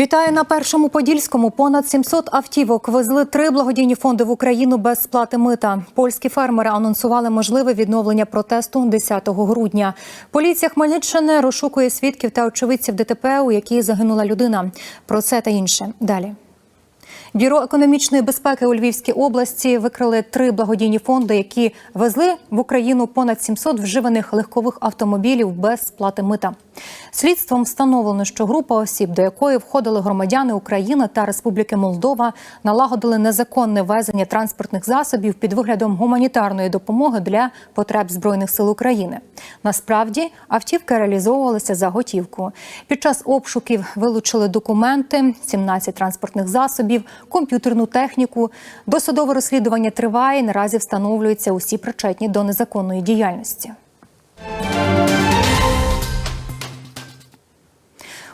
Вітаю на першому подільському. Понад 700 автівок везли три благодійні фонди в Україну без сплати мита. Польські фермери анонсували можливе відновлення протесту 10 грудня. Поліція Хмельниччини розшукує свідків та очевидців ДТП, у якій загинула людина. Про це та інше далі. Бюро економічної безпеки у Львівській області викрили три благодійні фонди, які везли в Україну понад 700 вживаних легкових автомобілів без сплати мита. Слідством встановлено, що група осіб, до якої входили громадяни України та Республіки Молдова, налагодили незаконне везення транспортних засобів під виглядом гуманітарної допомоги для потреб збройних сил України. Насправді автівки реалізовувалися за готівку. Під час обшуків вилучили документи, 17 транспортних засобів, комп'ютерну техніку. Досудове розслідування триває. Наразі встановлюються усі причетні до незаконної діяльності.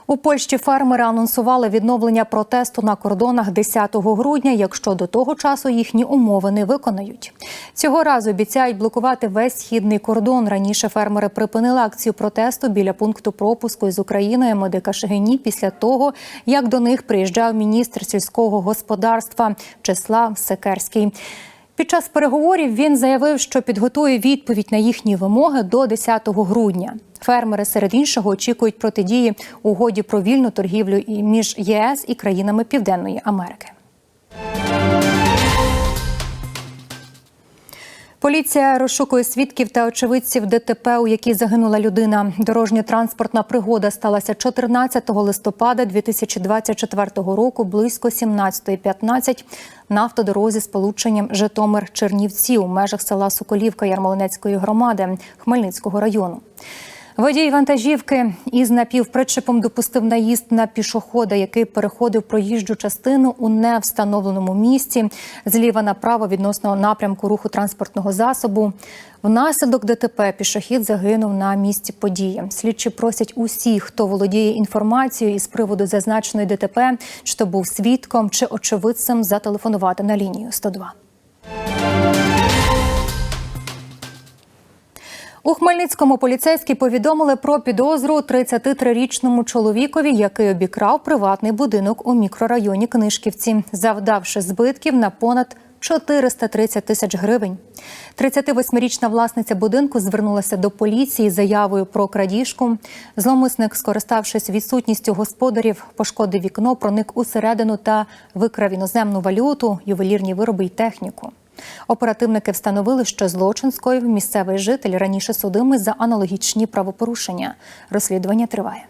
У Польщі фермери анонсували відновлення протесту на кордонах 10 грудня, якщо до того часу їхні умови не виконають. Цього разу обіцяють блокувати весь східний кордон. Раніше фермери припинили акцію протесту біля пункту пропуску із України Медика Шегині після того, як до них приїжджав міністр сільського господарства Числав Секерський. Під час переговорів він заявив, що підготує відповідь на їхні вимоги до 10 грудня. Фермери серед іншого очікують протидії угоді про вільну торгівлю між ЄС і країнами Південної Америки. Поліція розшукує свідків та очевидців ДТП, у якій загинула людина. Дорожньо-транспортна пригода сталася 14 листопада 2024 року близько 17.15 на автодорозі з полученням Житомир-Чернівці у межах села Соколівка Ярмолинецької громади Хмельницького району. Водій вантажівки із напівпричепом допустив наїзд на пішохода, який переходив проїжджу частину у невстановленому місці зліва направо відносно напрямку руху транспортного засобу. Внаслідок ДТП пішохід загинув на місці події. Слідчі просять усіх, хто володіє інформацією із приводу зазначеної ДТП, чи то був свідком чи очевидцем, зателефонувати на лінію 102. У Хмельницькому поліцейські повідомили про підозру 33-річному чоловікові, який обікрав приватний будинок у мікрорайоні Книжківці, завдавши збитків на понад 430 тисяч гривень. 38-річна власниця будинку звернулася до поліції з заявою про крадіжку. Зломисник, скориставшись відсутністю господарів, пошкодив вікно, проник усередину та викрав іноземну валюту, ювелірні вироби й техніку. Оперативники встановили, що злочин скоїв місцевий житель раніше судимий за аналогічні правопорушення. Розслідування триває.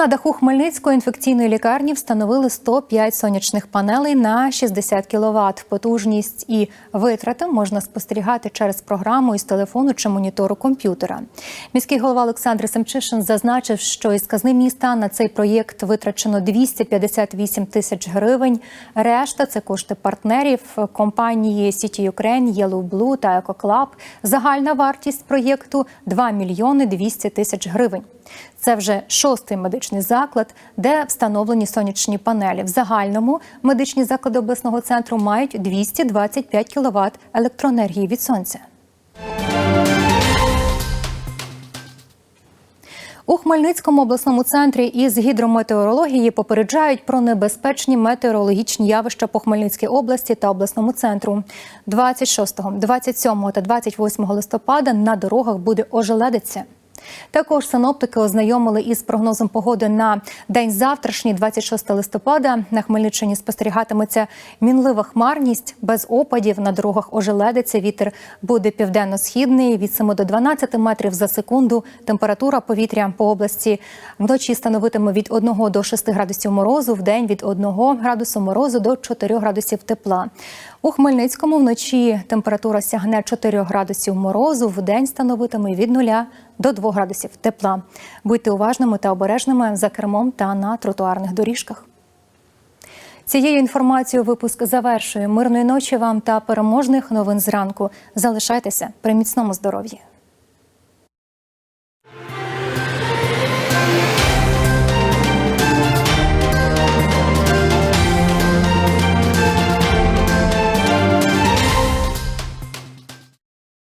На даху Хмельницької інфекційної лікарні встановили 105 сонячних панелей на 60 кВт. Потужність і витрати можна спостерігати через програму із телефону чи монітору комп'ютера. Міський голова Олександр Семчишин зазначив, що із казни міста на цей проєкт витрачено 258 тисяч гривень. Решта це кошти партнерів компанії City Ukraine, Yellow Blue та EcoClub. Загальна вартість проєкту 2 мільйони 200 тисяч гривень. Це вже шостий медичний заклад, де встановлені сонячні панелі. В загальному медичні заклади обласного центру мають 225 кВт електроенергії від сонця. У Хмельницькому обласному центрі із гідрометеорології попереджають про небезпечні метеорологічні явища по Хмельницькій області та обласному центру. 26, 27 та 28 листопада на дорогах буде ожеледиця. Також синоптики ознайомили із прогнозом погоди на день завтрашній, 26 листопада. На Хмельниччині спостерігатиметься мінлива хмарність без опадів. На дорогах ожеледиться. Вітер буде південно-східний від 7 до 12 метрів за секунду. Температура повітря по області вночі становитиме від 1 до 6 градусів морозу, в день від 1 градусу морозу до 4 градусів тепла. У Хмельницькому вночі температура сягне 4 градусів морозу, в день становитиме від 0 до 2 градусів тепла. Будьте уважними та обережними за кермом та на тротуарних доріжках. Цією інформацією випуск завершує. Мирної ночі вам та переможних новин зранку. Залишайтеся при міцному здоров'ї.